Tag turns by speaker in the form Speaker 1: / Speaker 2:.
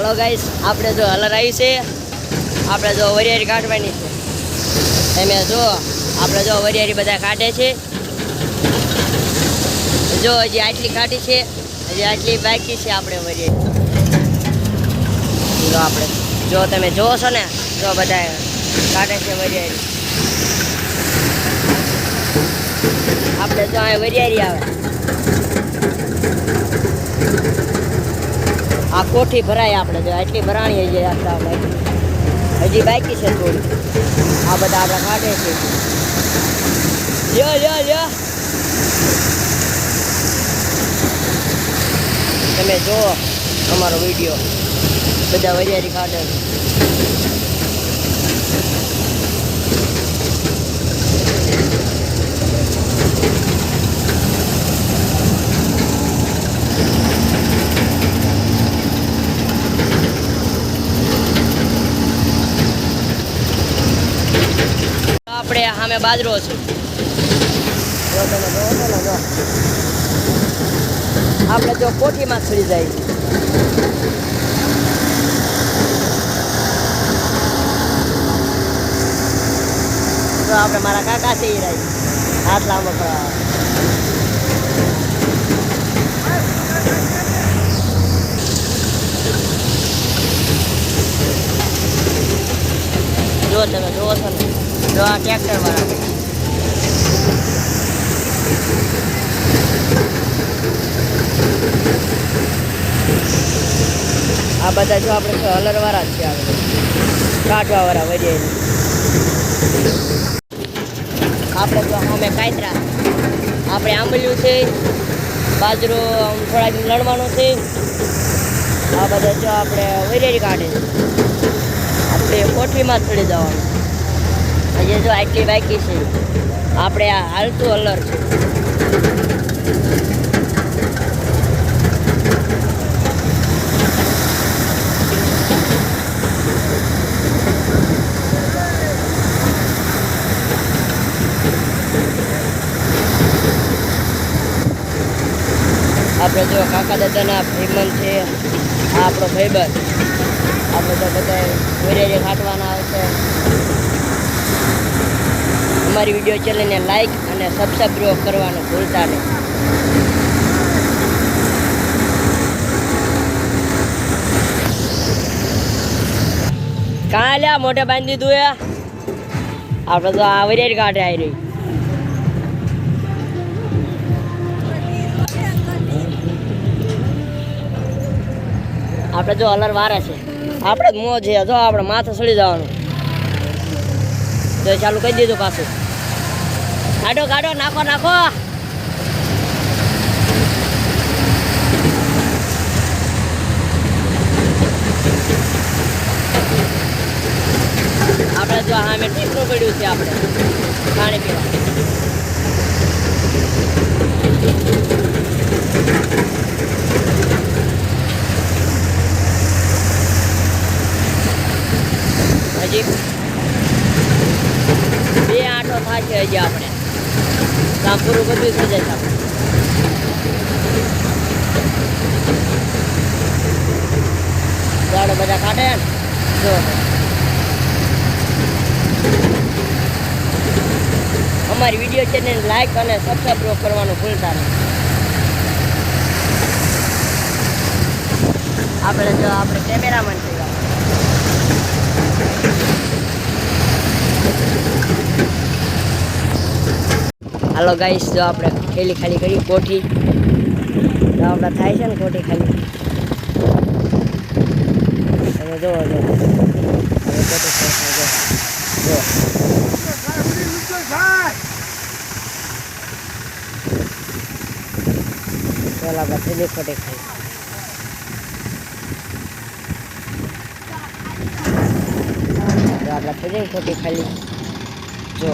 Speaker 1: હાલો guys આપણે જો હલર આવી છે. આપણે જો વરિયાળી કાઢવાની છે. તમે જો, આપણે જો વરિયાળી બધા કાઢે છે. જો હજી આટલી કાઢી છે. હજી આટલી બાકી છે આપણે વરિયાળી. જો આપણે, જો તમે જોવો છો ને, જો બધા કાઢે છે વરિયાળી. આપણે જો અહીં વરિયાળી આવે. કોઠી ભરાય આપણે જો, આટલી ભરાણી હજી આપણે હજી. બાકી છે થોડી. આ બધા આપણે કાઢે છે. લ્યો લ્યો લ્યો. તમે જુઓ અમારો વીડિયો. બધા વરિયાળી કાઢે આપણે સામે બાજરો છે. આપણે જો કોઠીમાં ચડી જાય. તો આપણે મારા કાકા છે એ હાથ લાંબો જો તમે જોવો છો ને. જો આ ટ્રેક્ટર આ બધા જો આપણે જો હલર વાળા જ છે આપણે કાઢવા વાળા વરિયાળી આપણે જો અમે કાયતરા. આપણે આંબલ્યું છે, બાજરો થોડાક લણવાનો છે. આ બધા જો આપણે વરિયાળી કાઢે. આપણે કોઠવીમાં જ ચડી જવાનું. હજી જો આટલી બાકી છે. આપણે આ હાલતું અલર. છે આપણે જો કાકા દાદાના ભાઈબંધ છે, આ આપણો ભાઈબંધ. આપણે તો બધા વરિયાળી આવે આવશે અમારી વીડિયો ચેનલને લાઈક અને સબસ્ક્રાઈબ કરવાનું ભૂલતા નહીં. કાં લ્યા મોઢે બાંધી દીધું એ આપણે તો આ જ કાઢે આવી રહી. આપણે જો અલર વારે છે. આપણે જ મોં છે, જો આપણે માથે સડી જવાનું. તો ચાલુ કરી દીધું પાછું. કાઢો કાઢો નાખો નાખો. આપણે જો સામે ટીપનું પડ્યું છે આપણે. પાણી પીવા. હજી બે આંટો છે હજી આપણે. કામ પૂરું બધું થઈ જશે આપણે દાડો બધા કાઢે જો. અમારી વીડિયો ચેનલ લાઈક અને સબસ્ક્રાઈબ કરવાનું ભૂલતા નહીં. આપણે જો, આપણે કેમેરામેન છીએ હાલો ગાઈશ જો આપણે થેલી ખાલી કરી, કોઠી. તો આપણે થાય છે ને કોઠી ખાલી. તમે જોવો જો. હવે કોઠી ખાલી જો. જો. ચાલો ખાલી આપણે થેલી કોઠી ખાલી. જો.